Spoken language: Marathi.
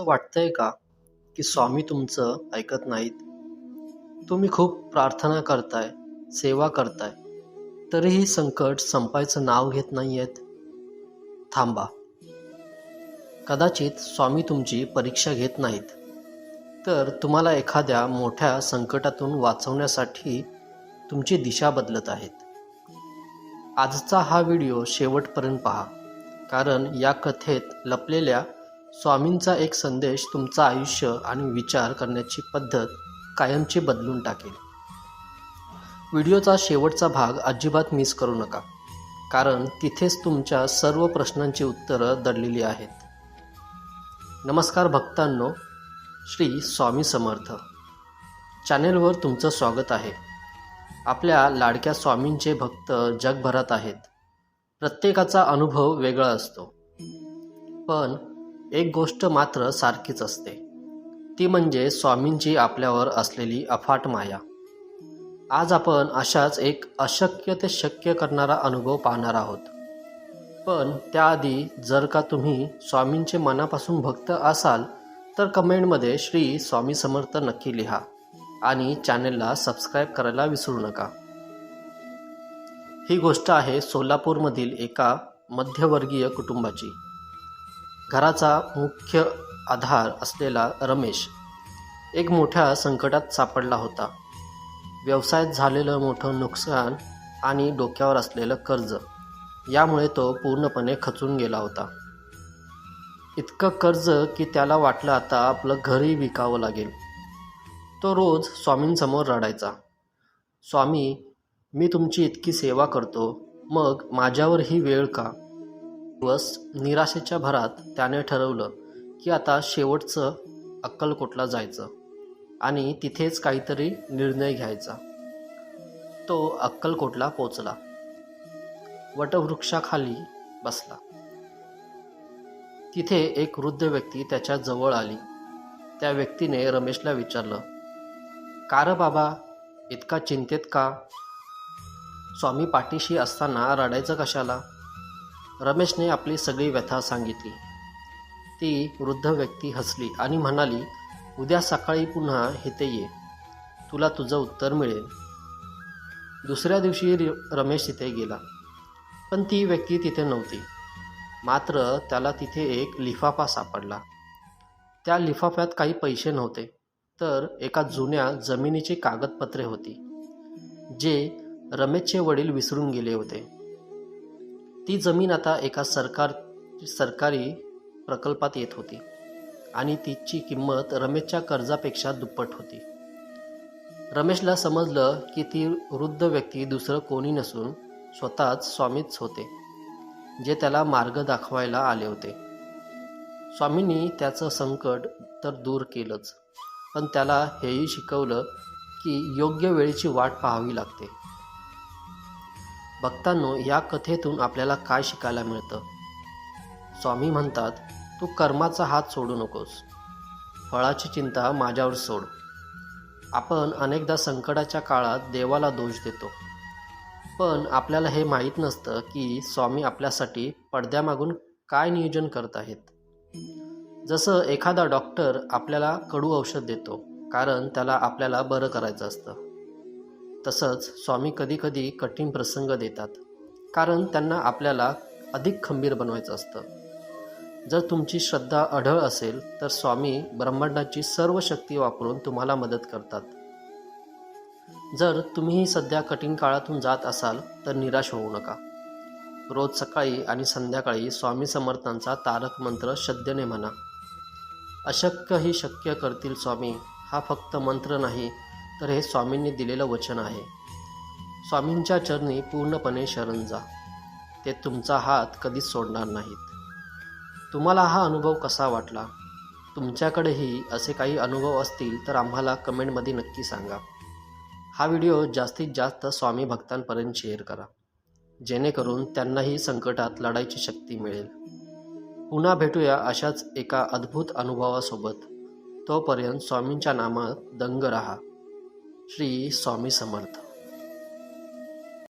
असं वाटतंय का की स्वामी तुमचं ऐकत नाहीत? तुम्ही खूप प्रार्थना करताय सेवा करताय तरीही संकट संपायचं नाव घेत नाही आहेत थांबा. कदाचित स्वामी तुमची परीक्षा घेत नाहीत. तर तुम्हाला एखाद्या मोठ्या संकटातून वाचवण्यासाठी तुमची दिशा बदलत आहेत. आजचा हा व्हिडिओ शेवटपर्यंत पहा कारण या कथेत लपलेल्या स्वामींचा एक संदेश तुमचं आयुष्य आणि विचार करण्याची पद्धत कायमची बदलून टाकेल. व्हिडिओचा शेवटचा भाग अजिबात मिस करू नका कारण तिथेच तुमच्या सर्व प्रश्नांची उत्तरं दडलेली आहेत. नमस्कार भक्तांनो श्री स्वामी समर्थ. चॅनेलवर तुमचं स्वागत आहे. आपल्या लाडक्या स्वामींचे भक्त जगभरात आहेत. प्रत्येकाचा अनुभव वेगळा असतो. पण एक गोष्ट मात्र सारखीच असते. ती म्हणजे स्वामींची आपल्यावर असलेली अफाट माया. आज आपण अशाच एक अशक्य ते शक्य करणारा अनुभव पाहणार आहोत. पण त्याआधी जर का तुम्ही स्वामींचे मनापासून भक्त असाल तर कमेंटमध्ये श्री स्वामी समर्थ नक्की लिहा आणि चॅनेलला सबस्क्राईब करायला विसरू नका. ही गोष्ट आहे सोलापूरमधील एका मध्यवर्गीय कुटुंबाची. घराचा मुख्य आधार असलेला रमेश एक मोठ्या संकटात सापडला होता. व्यवसायात झालेलं मोठं नुकसान आणि डोक्यावर असलेलं कर्ज यामुळे तो पूर्णपणे खचून गेला होता. इतकं कर्ज की त्याला वाटलं आता आपलं घरही विकावं लागेल. तो रोज स्वामींसमोर रडायचा. स्वामी मी तुमची इतकी सेवा करतो मग माझ्यावर ही वेळ का? दिवस निराशेच्या भरात त्याने ठरवलं की आता शेवटचं अक्कलकोटला जायचं आणि तिथेच काहीतरी निर्णय घ्यायचा. तो अक्कलकोटला पोचला. वटवृक्षाखाली बसला. तिथे एक वृद्ध व्यक्ती त्याच्याजवळ आली. त्या व्यक्तीने रमेशला विचारलं का बाबा इतका चिंतेत का? स्वामी पाठीशी असताना रडायचं कशाला? रमेशने आपली सगळी व्यथा सांगितली. ती वृद्ध व्यक्ती हसली आणि म्हणाली उद्या सकाळी पुन्हा इथे ये. तुला तुझं उत्तर मिळेल. दुसऱ्या दिवशी रमेश तिथे गेला. पण ती व्यक्ती तिथे नव्हती. मात्र त्याला तिथे एक लिफाफा सापडला. त्या लिफाफ्यात काही पैसे नव्हते तर एका जुन्या जमिनीची कागदपत्रे होती जे रमेशचे वडील विसरून गेले होते. ती जमीन आता एका सरकार सरकारी प्रकल्पात येत होती आणि तिची किंमत रमेशच्या कर्जापेक्षा दुप्पट होती. रमेशला समजलं की ती वृद्ध व्यक्ती दुसरं कोणी नसून स्वतःच स्वामीच होते जे त्याला मार्ग दाखवायला आले होते. स्वामींनी त्याचं संकट तर दूर केलंच पण त्याला हेही शिकवलं की योग्य वेळेची वाट पाहावी लागते. भक्तांनो या कथेतून आपल्याला काय शिकायला मिळतं? स्वामी म्हणतात तू कर्माचा हात सोडू नकोस. फळाची चिंता माझ्यावर सोड. आपण अनेकदा संकटाच्या काळात देवाला दोष देतो. पण आपल्याला हे माहीत नसतं की स्वामी आपल्यासाठी पडद्यामागून काय नियोजन करत आहेत. जसं एखादा डॉक्टर आपल्याला कडू औषध देतो कारण त्याला आपल्याला बरं करायचं असतं. तसंच स्वामी कधीकधी कठीण प्रसंग देतात कारण त्यांना आपल्याला अधिक खंबीर बनवायचं असतं. जर तुमची श्रद्धा अढळ असेल तर स्वामी ब्रह्मांडाची सर्व शक्ती वापरून तुम्हाला मदत करतात. जर तुम्हीही सध्या कठीण काळातून जात असाल तर निराश होऊ नका. रोज सकाळी आणि संध्याकाळी स्वामी समर्थांचा तारक मंत्र श्रद्धेने म्हणा. अशक्य ही शक्य करतील स्वामी हा फक्त मंत्र नाही तर हे स्वामींनी दिलेलं वचन आहे. स्वामींच्या चरणी पूर्णपणे शरण जा. ते तुमचा हात कधीच सोडणार नाहीत. तुम्हाला हा अनुभव कसा वाटला? तुमच्याकडेही असे काही अनुभव असतील तर आम्हाला कमेंटमध्ये नक्की सांगा. हा व्हिडिओ जास्तीत जास्त स्वामी भक्तांपर्यंत शेअर करा. जेणेकरून त्यांनाही संकटात लढायची शक्ती मिळेल. पुन्हा भेटूया अशाच एका अद्भुत अनुभवासोबत. तोपर्यंत स्वामींच्या नामात दंग रहा. श्री स्वामी समर्थ.